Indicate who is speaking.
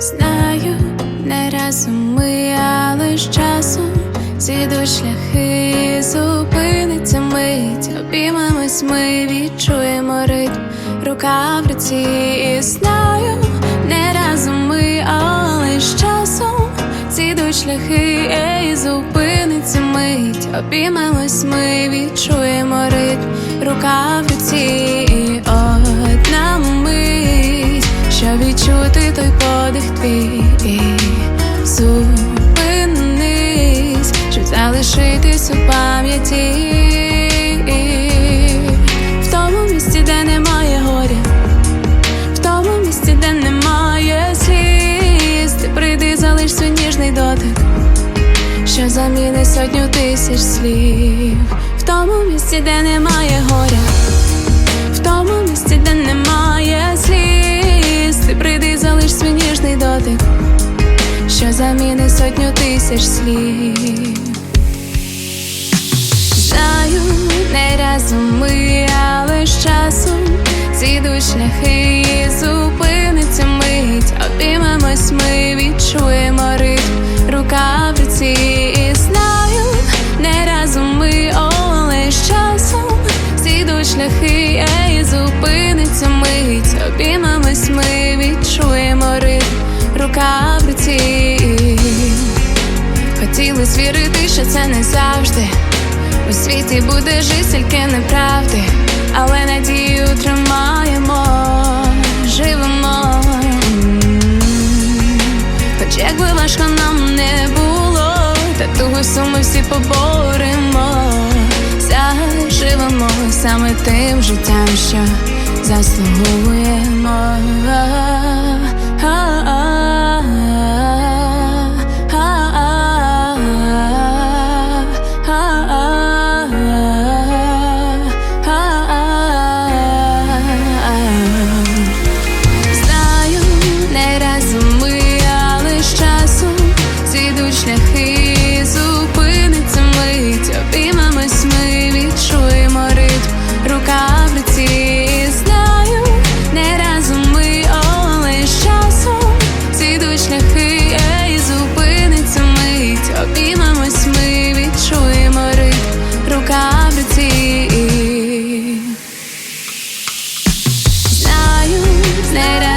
Speaker 1: Знаю, не разом ми, але з часом зійдуть шляхи, і зупиниться мить, обіймемось ми відчуємо ритм, рука в руці, і знаю, не разом ми, але з часом зійдуть шляхи, і зупиниться мить, обіймемось ми відчуємо ритм, рука в руці, і залишитись у пам'яті в тому місці, де немає горя, в тому місці, де немає сліз, ти прийди, залиш свій ніжний дотик, що замінить сотню тисяч слів, в тому місці, де немає горя. В тому місці, де немає сліз, ти прийди, залиш свій ніжний дотик, що замінить сотню тисяч слів. Шляхи, і зупиниться мить, обіймемось ми, відчуємо ритм, рука в руці, і знаю, не разом ми, але з часом. Зійдуть шляхи, і зупиниться мить, обіймемось ми, відчуємо ритм, рука в руці. Хотілось вірити, що це не завжди. У світі буде жить стільки неправди, але надію тримаємо, живемо. Хоч як би важко нам не було, та тугу ми всі поборемо, заживемо саме тим життям, що заслуговуємо. that